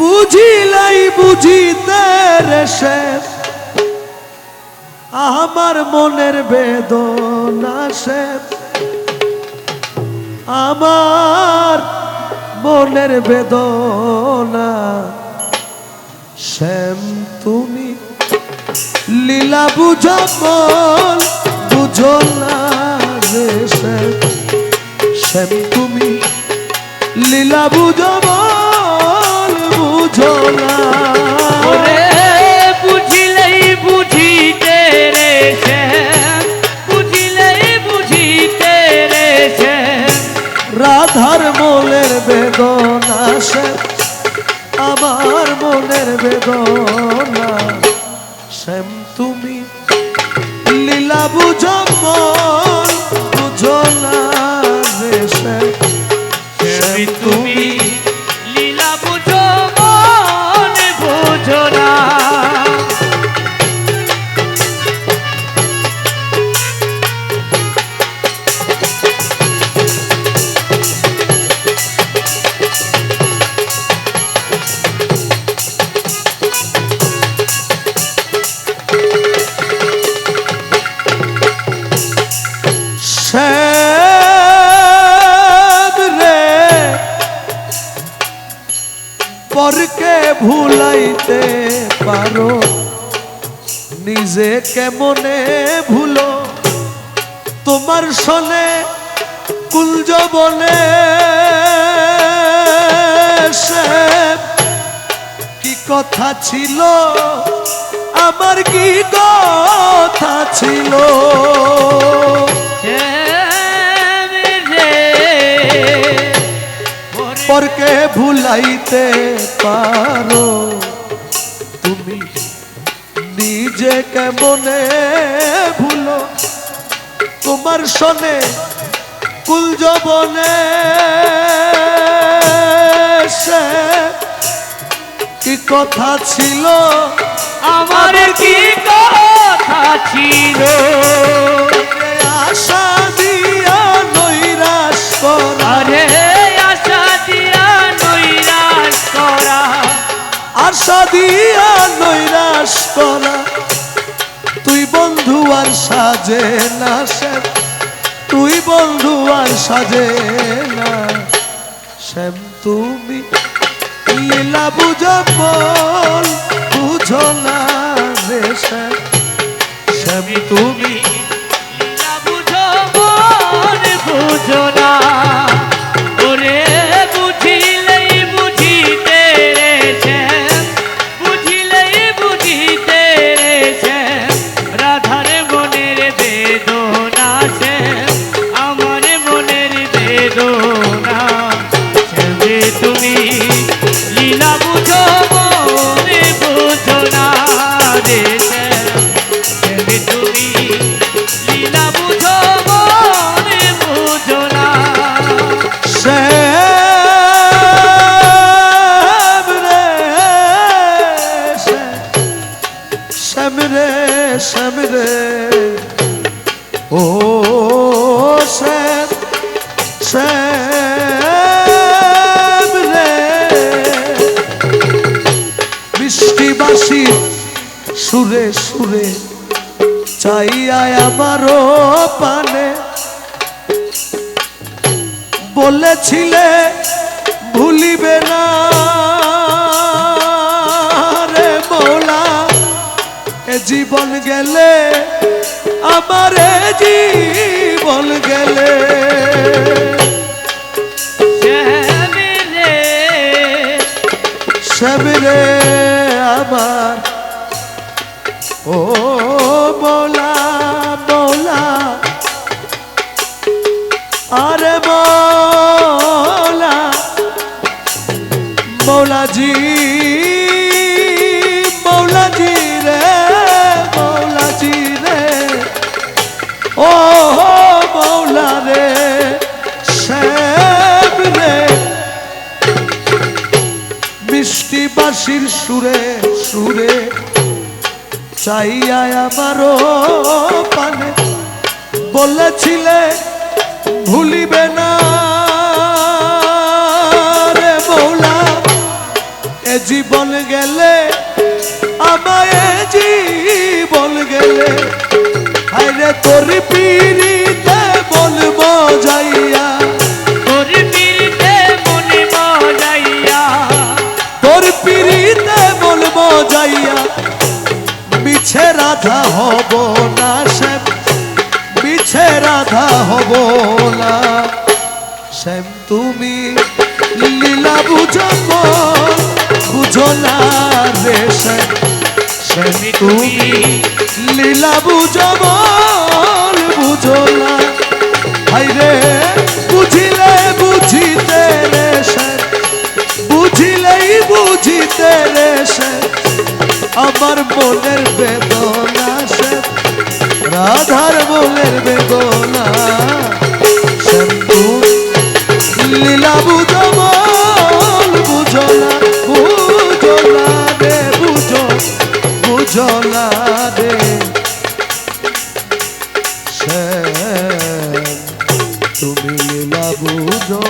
বুঝিলাই বুঝিতে শেষ। আমার মনের বেদনা শেষ। আমার মনের বেদনা শ্যাম, তুমি লীলা বুঝো মন, বুঝো না শ্যাম, তুমি লীলা বুঝো বেদনা শ্যাম আমার মনের বেদনা। শ্যাম তুমি লীলা বুঝো পরকে ভুলাইতে পারো। নিজে কেমনে ভুলো? তোমার সনে কুঞ্জ বনে কি কথা ছিল? আমার কি কথা ছিল? শ্যাম পরকে ভুলাইতে পারো। তুমি নিজে কেমনে ভুলো? তোমার সনে কুলজবনে সে কি কথা ছিল? আমার কি কথা ছিল? আশা দিয়া নৈরাশ করা তুই বন্ধু আর সাজে না শ্যাম। তুই বন্ধু আর সাজে না শ্যাম। তুমি লীলা বুঝো বুঝো না রে শ্যাম। শ্যাম, তুমি বেদনা। রে তুমি লীলা বুঝো মনে বুঝো না রে তুমি লীলা বুঝো মনে বুঝো না। শ্যাম রে শ্যাম রে শ্যাম রে। ও শ্যাম। শ্যাম রে বৃষ্টি বাসি সুরে সুরে চাইয়া আমারও পানে। বলেছিলে ভুলিবে না রে মৌলা, এ জীবন গেলে, আমার জীবন গেলে। মিষ্টি বাঁশির সুরে সুরে চাইয়া আমারও পানে। বলেছিলে, ভুলিবে না রে মৌলা এ জীবন গেলে, আমায় জীবন গেলে। হায়রে তোর পিড়িতে শ্যাম তুমি লীলা বুঝো বুঝো না রে শ্যাম। শ্যাম তুমি লীলা বুঝো বুঝো না। হাইরে বুঝিলে বুঝিতে রে শ্যাম। বুঝিলেই বুঝিতে রে সে আমার মনের বেদনা সে রাধার মনের বেদনা লীলা বুঝো মন বুঝো না বুঝো না রে বুঝো বুঝো রে। তুমি লীলা বুঝো